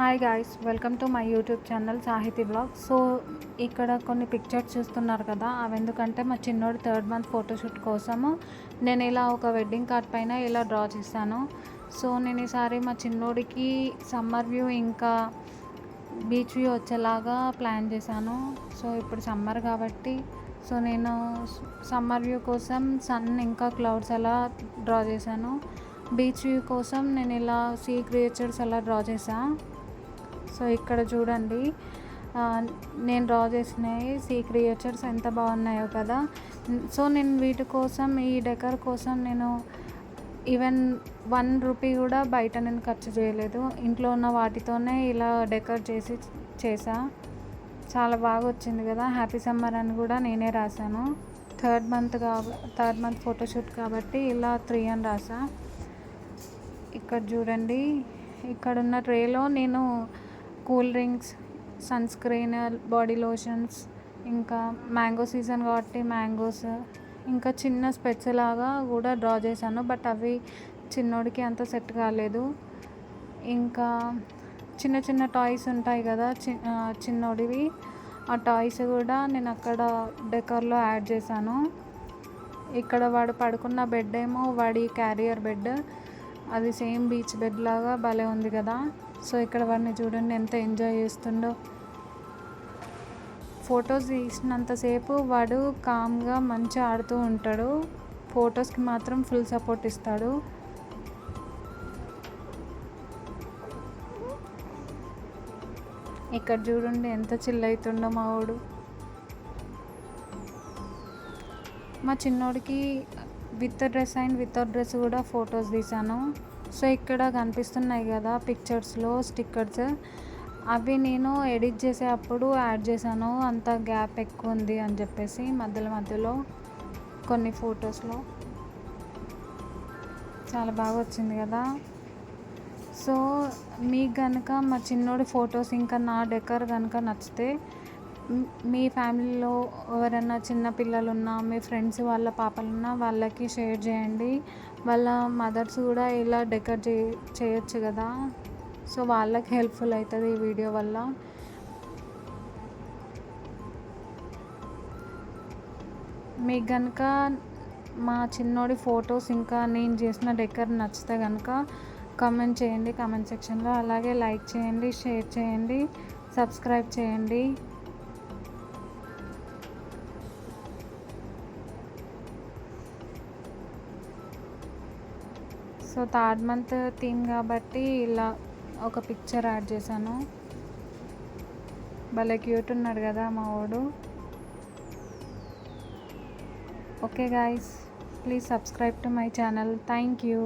Hi guys welcome to my YouTube channel Sahithi blog so ఇక్కడ కొన్ని pictures చూస్తున్నారు కదా అవి ఎందుకంటే మా చిన్నోడు థర్డ్ మంత్ ఫోటోషూట్ కోసము నేను ఇలా ఒక వెడ్డింగ్ కార్డ్ పైన ఇలా డ్రా చేశాను. సో నేను ఈసారి మా చిన్నోడికి సమ్మర్ వ్యూ ఇంకా బీచ్ వ్యూ వచ్చేలాగా ప్లాన్ చేశాను. సో ఇప్పుడు సమ్మర్ కాబట్టి సో నేను సమ్మర్ వ్యూ కోసం సన్ ఇంకా క్లౌడ్స్ అలా డ్రా చేశాను. బీచ్ వ్యూ కోసం నేను ఇలా సీ క్రియేచర్స్ అలా డ్రా చేశాను సో ఇక్కడ చూడండి నేను డ్రా చేసినవి సీ క్రియేచర్స్ ఎంత బాగున్నాయో కదా. సో నేను వీటి కోసం ఈ డెకర్ కోసం నేను ఈవెన్ వన్ రూపీ కూడా బయట నేను ఖర్చు చేయలేదు. ఇంట్లో ఉన్న వాటితోనే ఇలా డెకర్ చేసి చేసా. చాలా బాగా వచ్చింది కదా. హ్యాపీ సమ్మర్ అని కూడా నేనే రాశాను. థర్డ్ మంత్ కాబ థర్డ్ మంత్ ఫోటోషూట్ కాబట్టి ఇలా త్రీ అని రాసా ఇక్కడ చూడండి ఇక్కడ ఉన్న ట్రేలో నేను cool drinks sunscreen body lotions ఇంకా మ్యాంగో సీజన్ కాబట్టి మ్యాంగోస్ ఇంకా చిన్న స్పెట్స్ లాగా కూడా డ్రా చేశాను. బట్ అవి చిన్నోడికి అంత సెట్ కాలేదు. ఇంకా చిన్న చిన్న టాయ్స్ ఉంటాయి కదా చి చిన్నోడివి. ఆ టాయ్స్ కూడా నేను అక్కడ డెకర్లో యాడ్ చేశాను. ఇక్కడ వాడు పడుకున్న బెడ్ ఏమో వాడి క్యారియర్ బెడ్. అది సేమ్ బీచ్ బెడ్ లాగా భలే ఉంది కదా. సో ఇక్కడ వాడిని చూడండి ఎంత ఎంజాయ్ చేస్తుండో. ఫొటోస్ తీసినంతసేపు వాడు కామ్గా మంచిగా ఆడుతూ ఉంటాడు. ఫొటోస్కి మాత్రం ఫుల్ సపోర్ట్ ఇస్తాడు. ఇక్కడ చూడండి ఎంత చిల్లవుతుండో మా వాడు. మా చిన్నోడికి with dress and without dress కూడా ఫొటోస్ తీసాను సో ఇక్కడ కనిపిస్తున్నాయి కదా పిక్చర్స్లో స్టిక్కర్స్. అవి నేను ఎడిట్ చేసేటప్పుడు యాడ్ చేశాను. అంత గ్యాప్ ఎక్కువ ఉంది అని చెప్పేసి మధ్యలో మధ్యలో కొన్ని ఫొటోస్లో. చాలా బాగా వచ్చింది కదా. సో మీకు కనుక మా చిన్నోడి ఫొటోస్ ఇంకా నా డెకర్ కనుక నచ్చితే మీ ఫ్యామిలీలో ఎవరైనా చిన్న పిల్లలు ఉన్నా మీ ఫ్రెండ్స్ వాళ్ళ పాపలున్నా వాళ్ళకి షేర్ చేయండి. వాళ్ళ మదర్స్ కూడా ఇలా డెకర్ చే చేయొచ్చు కదా. సో వాళ్ళకి హెల్ప్ఫుల్ అవుతుంది ఈ వీడియో వల్ల. మీకు కనుక మా చిన్నోడి ఫొటోస్ ఇంకా నేను చేసిన డెకర్ నచ్చితే కనుక కమెంట్ చేయండి కమెంట్ సెక్షన్లో. అలాగే లైక్ చేయండి షేర్ చేయండి సబ్స్క్రైబ్ చేయండి. సో థర్డ్ మంత్ థీమ్ కాబట్టి ఇలా ఒక పిక్చర్ యాడ్ చేశాను. భలే క్యూట్ ఉన్నాడు కదా మా వాడు okay guys please subscribe to my channel. Thank you.